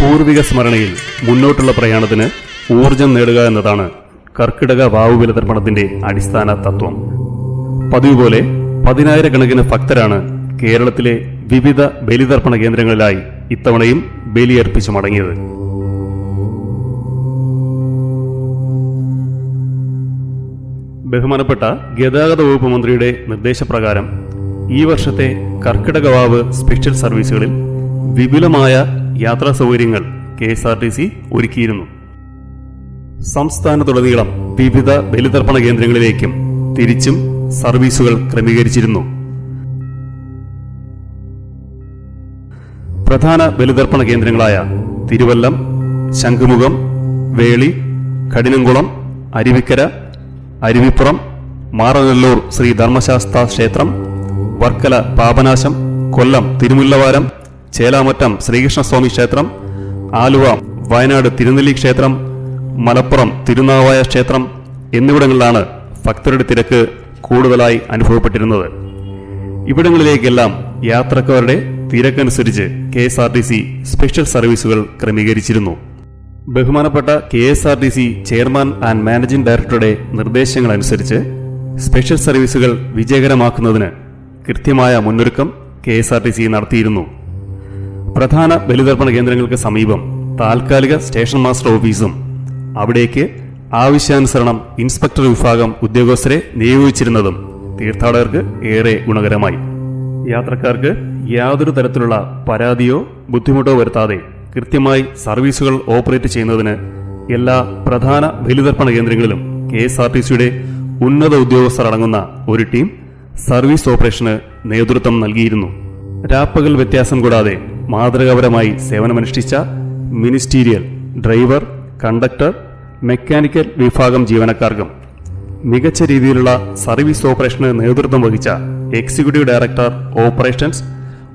പൂർവിക സ്മരണയിൽ മുന്നോട്ടുള്ള പ്രയാണത്തിന് ഊർജം നേടുക എന്നതാണ് കർക്കിടക വാവു തർപ്പണത്തിന്റെ അടിസ്ഥാന തത്വം. പതിവ് പോലെ പതിനായിരക്കണക്കിന് ഭക്തരാണ് കേരളത്തിലെ വിവിധ ബലിതർപ്പണ കേന്ദ്രങ്ങളിലായി ഇത്തവണയും ബലിയർപ്പിച്ചു മടങ്ങിയത്. ബഹുമാനപ്പെട്ട ഗതാഗത വകുപ്പ് മന്ത്രിയുടെ നിർദ്ദേശപ്രകാരം ഈ വർഷത്തെ കർക്കിടക വാവ് സ്പെഷ്യൽ സർവീസുകളിൽ വിപുലമായ യാത്രാ സൗകര്യങ്ങൾ K S R T C ഒരുക്കിയിരുന്നു. സംസ്ഥാനത്തുടനീളം വിവിധ ബലിതർപ്പണ കേന്ദ്രങ്ങളിലേക്കും തിരിച്ചും സർവീസുകൾ ക്രമീകരിച്ചിരുന്നു. പ്രധാന ബലിതർപ്പണ കേന്ദ്രങ്ങളായ തിരുവല്ലം ശംഖുമുഖം വേളി കഠിനംകുളം അരുവിക്കര അരുവിപ്പുറം മാറനല്ലൂർ ശ്രീ ധർമ്മശാസ്ത്ര ക്ഷേത്രം വർക്കല പാപനാശം കൊല്ലം തിരുമുല്ലവാരം ചേലാമറ്റം ശ്രീകൃഷ്ണസ്വാമി ക്ഷേത്രം ആലുവ വയനാട് തിരുനെല്ലി ക്ഷേത്രം മലപ്പുറം തിരുനാവായ ക്ഷേത്രം എന്നിവിടങ്ങളിലാണ് ഭക്തരുടെ തിരക്ക് കൂടുതലായി അനുഭവപ്പെട്ടിരുന്നത്. ഇവിടങ്ങളിലേക്കെല്ലാം യാത്രക്കാരുടെ തിരക്കനുസരിച്ച് K S R T C special സർവീസുകൾ ക്രമീകരിച്ചിരുന്നു. ബഹുമാനപ്പെട്ട K S R T C chairman and managing ഡയറക്ടറുടെ നിർദ്ദേശങ്ങളനുസരിച്ച് സ്പെഷ്യൽ സർവീസുകൾ വിജയകരമാക്കുന്നതിന് കൃത്യമായ മുന്നൊരുക്കം K S R T C നടത്തിയിരുന്നു. പ്രധാന ബലിതർപ്പണ കേന്ദ്രങ്ങൾക്ക് സമീപം താൽക്കാലിക സ്റ്റേഷൻ മാസ്റ്റർ ഓഫീസും അവിടേക്ക് ആവശ്യാനുസരണം ഇൻസ്പെക്ടർ വിഭാഗം ഉദ്യോഗസ്ഥരെ നിയോഗിച്ചിരുന്നതും തീർത്ഥാടകർക്ക് ഏറെ ഗുണകരമായി. യാത്രക്കാർക്ക് യാതൊരു തരത്തിലുള്ള പരാതിയോ ബുദ്ധിമുട്ടോ വരുത്താതെ കൃത്യമായി സർവീസുകൾ ഓപ്പറേറ്റ് ചെയ്യുന്നതിന് എല്ലാ പ്രധാന ബലിതർപ്പണ കേന്ദ്രങ്ങളിലും കെ എസ് ആർ ടി സിയുടെ ഉന്നത ഉദ്യോഗസ്ഥർ അടങ്ങുന്ന ഒരു ടീം സർവീസ് ഓപ്പറേഷന് നേതൃത്വം നൽകിയിരുന്നു. രാപ്പകൽ വ്യത്യാസം കൂടാതെ മാതൃകാപരമായി സേവനമനുഷ്ഠിച്ച മിനിസ്റ്റീരിയൽ ഡ്രൈവർ കണ്ടക്ടർ മെക്കാനിക്കൽ വിഭാഗം ജീവനക്കാർക്കും മികച്ച രീതിയിലുള്ള സർവീസ് ഓപ്പറേഷന് നേതൃത്വം വഹിച്ച എക്സിക്യൂട്ടീവ് ഡയറക്ടർ ഓപ്പറേഷൻസ്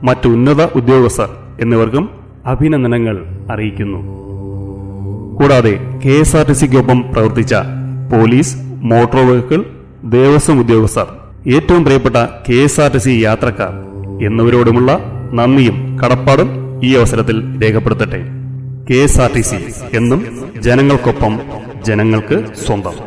മറ്റു ഉന്നത ഉദ്യോഗസ്ഥർ എന്നിവർക്കും അഭിനന്ദനങ്ങൾ അറിയിക്കുന്നു. കൂടാതെ കെ എസ് ആർ ടി സിക്കൊപ്പം പ്രവർത്തിച്ച പോലീസ് മോട്ടോർ വെഹിക്കിൾ ദേവസ്വം ഉദ്യോഗസ്ഥർ ഏറ്റവും പ്രിയപ്പെട്ട K S R T C യാത്രക്കാർ എന്നിവരോടുമുള്ള നന്ദിയും കടപ്പാടും ഈ അവസരത്തിൽ രേഖപ്പെടുത്തട്ടെ. K S R T C എന്നും ജനങ്ങൾക്കൊപ്പം ജനങ്ങൾക്ക് സ്വന്തം.